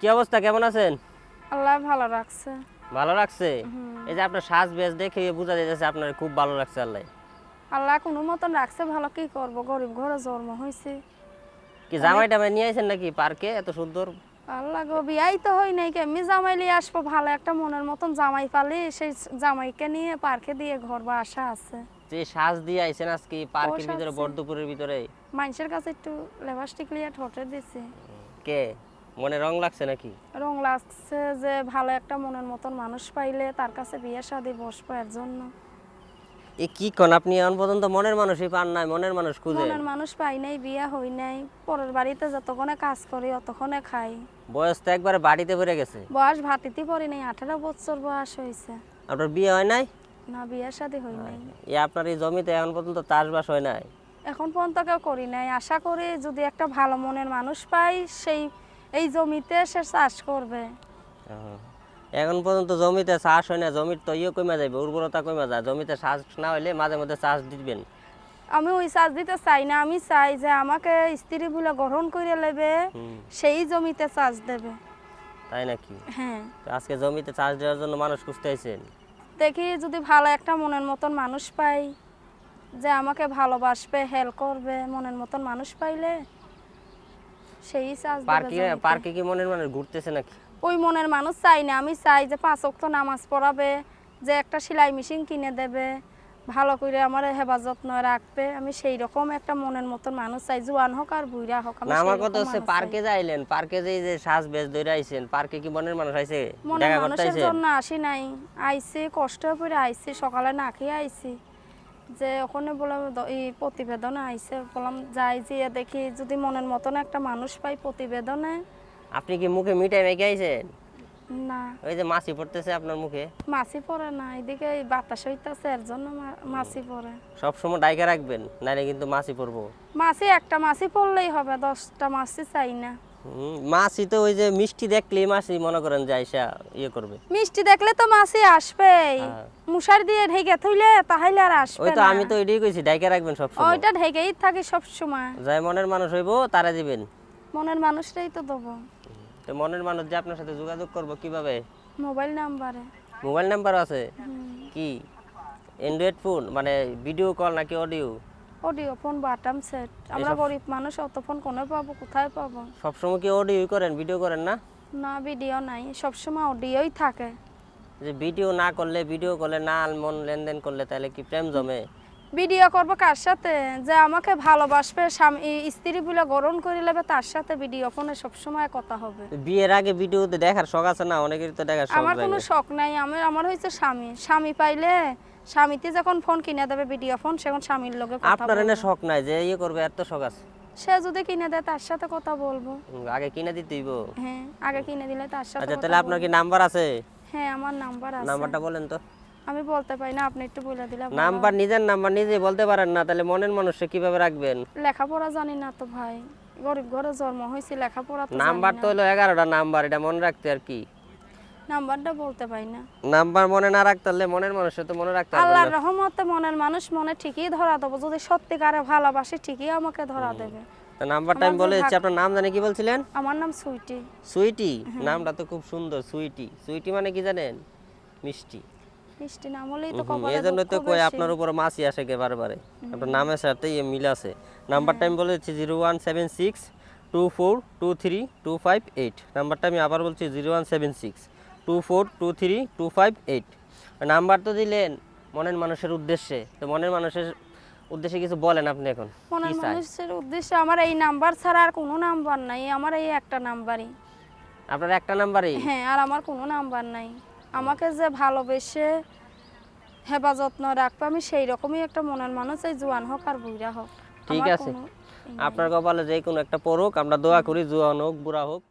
কি অবস্থা? কেমন আছেন? আল্লাহ ভালো রাখছে। ভালো লাগছে এই যে আপনার সাজ বেশ দেখে বোঝা যাচ্ছে আপনার খুব ভালো লাগছে আল্লাহ। আল্লাহ কোনো মতন রাখছে ভালো কি করব? গরিব ঘরে জন্ম হয়েছে কি জামাই টামাই নিয়ে আইছেন নাকি পার্কে? এত সুন্দর। আল্লাহ গো বিয়াই তো হই নাই কেমনি জামাই নিয়ে আসব ভালো একটা মনের মতন জামাই পালি সেই জামাইকে নিয়ে পার্কে দিয়ে ঘর বা আশা আছে। যে সাজ দিয়ে আইছেন আজকে পার্কের। ভিতরে বর্ধপুরের ভিতরে? মানুষের কাছে একটু লেবাস্টিক লিয়ে ঠোঁটে দিছে। কে? মনে রং লাগছে নাকি? রং লাগছে যে ভালো একটা মনের মতন মানুষ পাইলে তার কাছে বিয়ে শাদি বসবো এর জন্য। এ কি কোন আপনি এখন পর্যন্ত মনের মানুষই পান নাই মনের মানুষ খুঁজে? মনের মানুষ পাই নাই বিয়ে হই নাই পরের বাড়িতে যতক্ষণে কাজ করি অতক্ষণে খাই। বয়স তো একবারে বাড়িতে পড়ে গেছে। বয়স ভাতিতে পড়ি নাই আঠারো বছর বয়স হয়েছে আপনার বিয়ে হয় নাই? না বিয়ে শাদি হই নাই। এ আপনার এই জমিতে এখন পর্যন্ত চাষবাস হয় নাই? এখন পর্যন্ত কেউ করি নাই। আশা করি যদি একটা ভালো মনের মানুষ পাই সেই এই জমিতে সে চাষ করবে। এখন পর্যন্ত জমিতে চাষ হয় না জমির তো ইয়ে কমে যাবে উর্বরতা কমে যায়। জমিতে চাষ না হলে মাঝে মধ্যে চাষ দিবেন। আমি ওই চাষ দিতে চাই না আমি চাই যে আমাকে স্ত্রী বলে গ্রহণ করে নেবে সেই জমিতে চাষ দেবে। তাই নাকি? হ্যাঁ। আজকে জমিতে চাষ দেওয়ার জন্য মানুষ খুঁজতে আইছেন দেখি যদি ভালো একটা মনের মতন মানুষ পাই যে আমাকে ভালোবাসবে হেল্প করবে মনের মতন মানুষ পাইলে। সেই পার্কে পার্কে কি মনের মানুষ ঘুরতেছে নাকি? ওই মনের মানুষ চাই না আমি চাই যে পাঁচ নামাজ পড়াবে যে একটা সেলাই মেশিন কিনে দেবে ভালো করে আমার হেফাজত রাখবে। আমি সেই রকম একটা মনের মতন মানুষ চাই জোয়ান হোক আর বুড়া হোক আমি আমার কথা হচ্ছে পার্কে যাইলেন পার্কে যে যে শ্বাস বেশ ধরে আইছেন পার্কে কি মনের মানুষ আইছে? মনের মানুষের জন্য আসি নাই। আইসি কষ্ট করে আইসি সকালে না খেয়ে আইসি যে ওখানে বললাম এই প্রতিবেদনে আইসে বললাম যাই যে দেখি। যদি মনের মতন একটা মানুষ পাই প্রতিবেদনে। আপনি কি মুখে মিঠাই মেখে আইছেন? না। ওই যে মাছি পড়তেছে আপনার মুখে? মাছি পড়ে না এদিকে বাতাস হইতাছে এর জন্য মাছি পড়ে। সব সময় ডাইকা রাখবেন নাহলে কিন্তু মাছি পড়ব। মাছি একটা মাছি পড়লেই হবে দশটা মাছি চাই না। মাছি তো ওই যে মিষ্টি দেখলে মাছি মনে করেন যে আইসা ইয়ে করবে। মিষ্টি দেখলে তো মাছি আসবে হ্যাঁ। মুশারি দিয়ে ঢেকে থইলে তাহলে আর আসবে ওই তো আমি তো এটাই কইছি ডাইকা রাখবেন সব সময় ওইটা ঢেকেই থাকি সব সময় যাই মনের মানুষ হইবো তারা দিবেন। মনের মানুষটাই তো দেবো। তো মনের মানুষ যে আপনার সাথে যোগাযোগ করব কীভাবে? মোবাইল নাম্বারে। মোবাইল নাম্বার আছে? কি? অ্যান্ড্রয়েড ফোন মানে ভিডিও কল নাকি audio audio phone button set. আমরা গরিব মানুষ অত ফোন কোনে পাবো? কোথায় পাবো? সবসময় কি অডিও করেন? ভিডিও করেন না? না ভিডিও নাই। সবসময় অডিওই থাকে। যে ভিডিও না করলে ভিডিও করলে না মন লেনদেন করলে তাহলে কি প্রেম জমে? ভিডিও করব কার সাথে? যে আমাকে ভালোবাসবে স্বামী স্ত্রী বলে গ্রহণ করে নেবে তার সাথে ভিডিও ফোনে সবসময় কথা হবে। বিয়ের আগে ভিডিওতে দেখার শখ আছে না? অনেকেরই তো দেখার শখ আমার কোনো শখ নাই। আমার আমার হয়েছে স্বামী। স্বামী পাইলে স্বামীতে যখন ফোন কিনে দেবে ভিডিও ফোন সেখন স্বামীর লগে কথা আপনার এনে শখ নাই যে ইয়ে করবে এত শখ আছে। সে যদি কিনে দেয় তার সাথে কথা বলব। আগে কিনে দিতে হইব হ্যাঁ আগে কিনে দিলে তার সাথে আচ্ছা তাহলে আপনার কি নাম্বার আছে? হ্যাঁ আমার নাম্বার আছে। নাম্বারটা বলেন তো। আমি বলতে পারি না আপনি একটু বলে দিলে নাম্বার নিজের নাম্বার নিজে বলতে পারেন না তাহলে মনের মানুষকে কীভাবে রাখবেন। লেখাপড়া জানি না তো ভাই। গরিব ঘরে জন্ম হয়েছে লেখাপড়া তো নাম্বার তো হলো এগারোটা নাম্বার এটা মনে রাখতে আর কি। নাম্বারটা বলতে পারি না। নাম্বার মনে না রাখতে পারলে মনের মানুষের তো মনে রাখতে পারবেন আল্লাহর রহমতে মনের মানুষ মনে ঠিকই ধরা দেবো। যদি সত্যিকারে ভালোবাসে ঠিকই আমাকে ধরা দেবে। তো নাম্বারটা আমি বলে দিচ্ছি আপনার নাম কি বলছিলেন? আমার নাম সুইটি। সুইটি? নামটা তো খুব সুন্দর সুইটি। সুইটি মানে কি জানেন? মিষ্টি। মিষ্টি নাম হলেই তো হুম, কপালে এই জন্য তো কই আপনার উপর মাছি আসে কে বারবারে। আপনার নামের সাথে মিল আছে। নাম্বারটা আমি বলে দিচ্ছি zero one seven six two four two three two five eight. নাম্বারটা আমি আবার বলছি zero one seven six. Two four two three two five eight. Number তো দিলেন মনের মানুষের উদ্দেশ্যে। তো মনের মানুষের উদ্দেশ্যে কিছু বলেন আপনি এখন। মনের মানুষের উদ্দেশ্যে আমার এই নাম্বার ছাড়া আর কোনো নাম্বার নাই। আমার এই একটা নাম্বারই। আপনার একটা নাম্বারই? হ্যাঁ আর আমার কোনো নাম্বার নাই। আমাকে যে ভালোবেসে হেফাজত না রাখবে আমি সেই রকমই একটা মনের মানুষ এই জোয়ান হোক আর বুড়া হোক। ঠিক আছে। আপনার কপালে যে কোনো একটা পড়ুক আমরা দোয়া করি জোয়ান হোক বুড়া হোক